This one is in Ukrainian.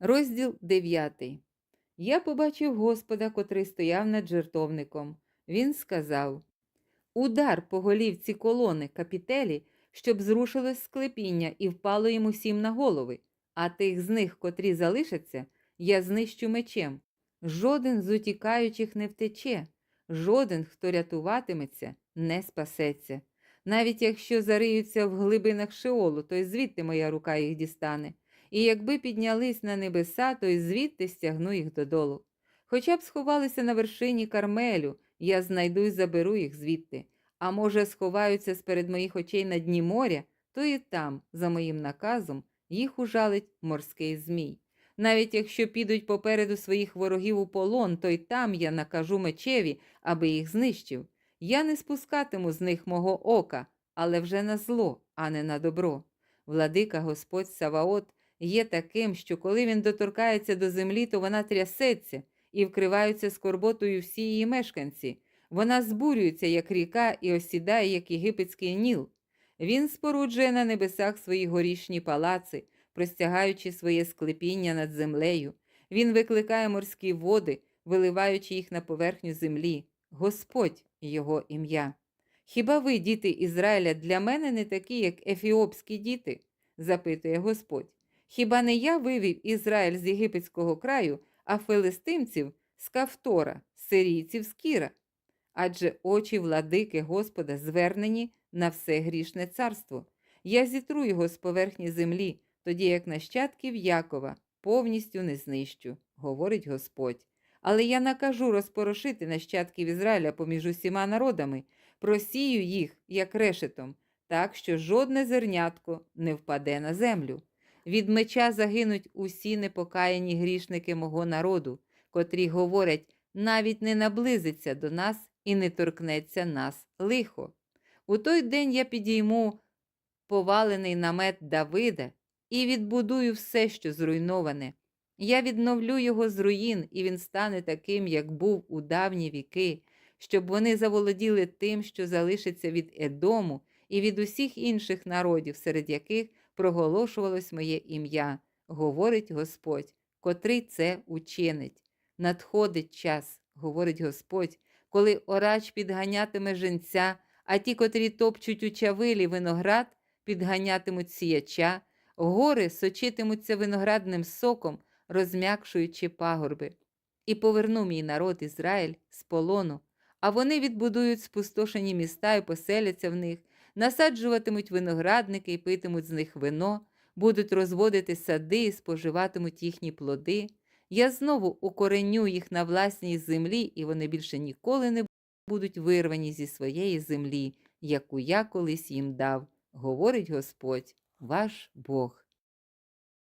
Розділ 9. Я побачив Господа, котрий стояв над жертовником. Він сказав: Удар по голівці колони капітелі, щоб зрушилось склепіння і впало їм усім на голови, а тих з них, котрі залишаться, я знищу мечем. Жоден з утікаючих не втече, жоден, хто рятуватиметься, не спасеться. Навіть якщо зариються в глибинах Шеолу, то й звідти моя рука їх дістане. І якби піднялись на небеса, то й звідти стягну їх додолу. Хоча б сховалися на вершині Кармелю, я знайду й заберу їх звідти. А може, сховаються з-перед моїх очей на дні моря, то і там, за моїм наказом, їх ужалить морський змій. Навіть якщо підуть попереду своїх ворогів у полон, то й там я накажу мечеві, аби їх знищив. Я не спускатиму з них мого ока, але вже на зло, а не на добро. Владика Господь Саваот є таким, що коли він доторкається до землі, то вона трясеться і вкриваються скорботою всі її мешканці. Вона збурюється, як ріка, і осідає, як єгипетський ніл. Він споруджує на небесах свої горішні палаци, простягаючи своє склепіння над землею. Він викликає морські води, виливаючи їх на поверхню землі. Господь його ім'я. Хіба ви, діти Ізраїля, для мене не такі, як ефіопські діти? запитує Господь. Хіба не я вивів Ізраїль з єгипетського краю, а филистимців з Кавтора, сирійців з Кіра? Адже очі владики Господа звернені на все грішне царство. Я зітру його з поверхні землі, тоді як нащадків Якова повністю не знищу, говорить Господь. Але я накажу розпорошити нащадків Ізраїля поміж усіма народами, просію їх, як решетом, так що жодне зернятко не впаде на землю. Від меча загинуть усі непокаяні грішники мого народу, котрі говорять, навіть не наблизиться до нас і не торкнеться нас лихо. У той день я підійму повалений намет Давида і відбудую все, що зруйноване. Я відновлю його з руїн, і він стане таким, як був у давні віки, щоб вони заволоділи тим, що залишиться від Едому і від усіх інших народів, серед яких проголошувалось моє ім'я, говорить Господь, котрий це учинить. Надходить час, говорить Господь, колиорач підганятиме женця, а ті, котрі топчуть у чавилі виноград, підганятимуть сіяча, гори сочитимуться виноградним соком, розм'якшуючи пагорби. І поверну мій народ Ізраїль з полону, а вони відбудують спустошені міста і поселяться в них, насаджуватимуть виноградники і питимуть з них вино, будуть розводити сади і споживатимуть їхні плоди. Я знову укореню їх на власній землі, і вони більше ніколи не будуть вирвані зі своєї землі, яку я колись їм дав, говорить Господь, ваш Бог.